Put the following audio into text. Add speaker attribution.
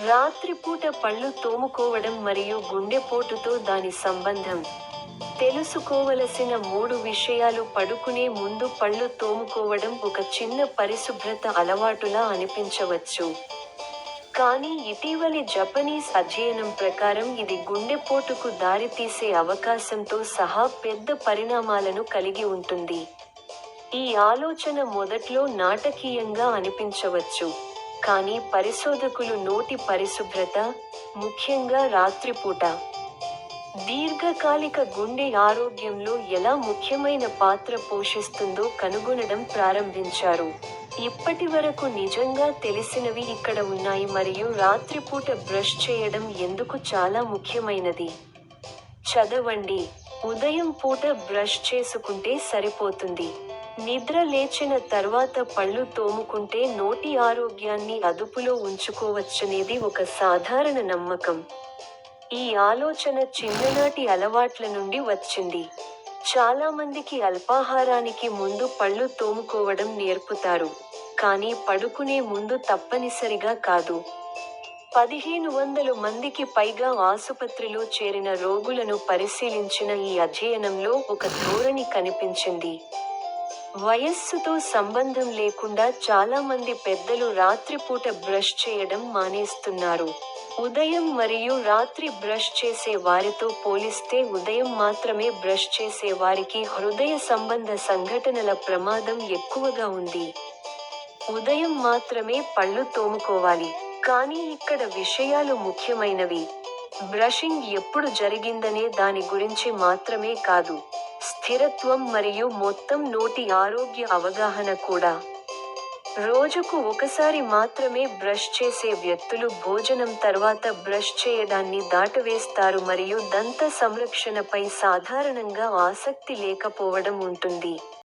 Speaker 1: రాత్రిపూట పళ్ళు తోముకోవడం మరియు గుండెపోటుతో దాని సంబంధం. తెలుసుకోవలసిన మూడు విషయాలు పడుకునే ముందు పళ్ళు తోముకోవడం ఒక చిన్న పరిశుభ్రత అలవాటులా అనిపించవచ్చు. కానీ ఇటీవలి జపనీస్ అధ్యయనం ప్రకారం ఇది గుండెపోటుకు దారితీసే అవకాశంతో సహా పెద్ద పరిణామాలను కలిగి ఉంటుంది. ఈ ఆలోచన మొదట్లో నాటకీయంగా అనిపించవచ్చు. కానీ పరిశోధకులు నోటి పరిశుభ్రత ముఖ్యంగా రాత్రిపూట. దీర్ఘకాలిక గుండె ఆరోగ్యంలో ఎలా ముఖ్యమైన పాత్ర పోషిస్తుందో కనుగొనడం ప్రారంభించారు. ఇప్పటి వరకు నిజంగా తెలిసినవి ఇక్కడ ఉన్నాయి మరియు రాత్రిపూట బ్రష్ చేయడం ఎందుకు చాలా ముఖ్యమైనది? చదవండి. ఉదయం పూట బ్రష్ చేసుకుంటే సరిపోతుంది. నిద్ర లేచిన తర్వాత పళ్ళు తోముకుంటే నోటి ఆరోగ్యాన్ని అదుపులో ఉంచుకోవచ్చనేది ఒక సాధారణ నమ్మకం. ఈ ఆలోచన చిన్ననాటి అలవాట్ల నుండి వచ్చింది. చాలామందికి అల్పాహారానికి ముందు పళ్ళు తోముకోవడం నేర్పుతారు. కానీ పడుకునే ముందు తప్పనిసరిగా కాదు. పదిహేను వందల మందికి పైగా ఆసుపత్రిలో చేరిన రోగులను పరిశీలించిన ఈ అధ్యయనంలో ఒక ధోరణి కనిపించింది. వయస్సుతో సంబంధం లేకుండా చాలామంది పెద్దలు రాత్రిపూట బ్రష్ చేయడం మానేస్తున్నారు. ఉదయం మరియు రాత్రి బ్రష్ చేసే వారితో పోలిస్తే ఉదయం మాత్రమే బ్రష్ చేసే వారికి హృదయ సంబంధ సంఘటనల ప్రమాదం ఎక్కువగా ఉంది. ఉదయం మాత్రమే పళ్ళు తోముకోవాలి. కానీ ఇక్కడ విషయాలు ముఖ్యమైనవి. బ్రషింగ్ ఎప్పుడు జరిగిందనే దాని గురించి మాత్రమే కాదు స్థిరత్వం మరియు మొత్తం నోటి ఆరోగ్య అవగాహన కూడా. రోజుకు ఒకసారి మాత్రమే బ్రష్ చేసే వ్యక్తులు భోజనం తర్వాత బ్రష్ చేయడాన్ని దాటవేస్తారు మరియు దంత సంరక్షణపై సాధారణంగా ఆసక్తి లేకపోవడం ఉంటుంది.